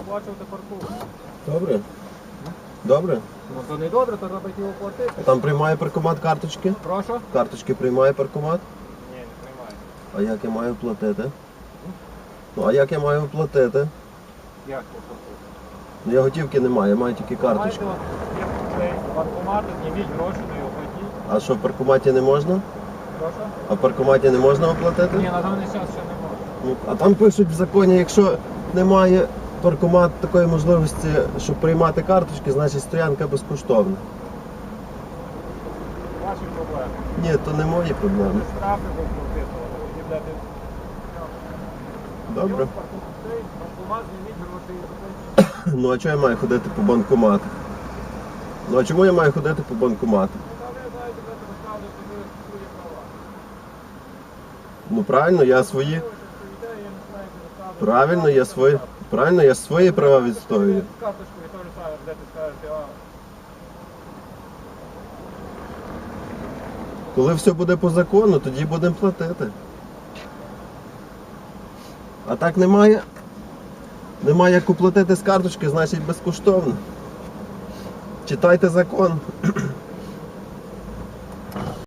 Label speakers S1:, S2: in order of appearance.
S1: Оплачувати парковку.
S2: Добре. Добре.
S1: Ну то не добре, то треба його
S2: платити. Там приймає паркомат карточки?
S1: Прошу?
S2: Карточки приймає паркомат?
S1: Ні, не приймає.
S2: А як я маю платити? Ну а як я маю платити?
S1: Як платити?
S2: Ну я готівки не маю, я маю тільки
S1: карточки. Паркомати, гроші, не
S2: а що в паркоматі не можна?
S1: Прошу?
S2: А в паркоматі не можна оплатити?
S1: Ні, на даний час ще не можу.
S2: Ну, а там пишуть в законі, якщо немає паркомат такої можливості, щоб приймати карточки, значить стоянка безкоштовна.
S1: Ваші проблеми.
S2: Ні, то не мої проблеми.
S1: Штрафи виплатити, віддати.
S2: Добре. Ну а чого я маю ходити по банкомату? Ну а чому я маю ходити по банкомату?
S1: Ну, та ви знаєте, ви розказуєте, що ви свої права.
S2: Ну правильно, я свої. Правильно, я свої. Правильно, я свої права відстоюю.
S1: Карточку і теж саме, де ти скажете,
S2: Коли все буде по закону, тоді будемо платити. А так немає. Немає як оплатити з карточки, значить безкоштовно. Читайте закон.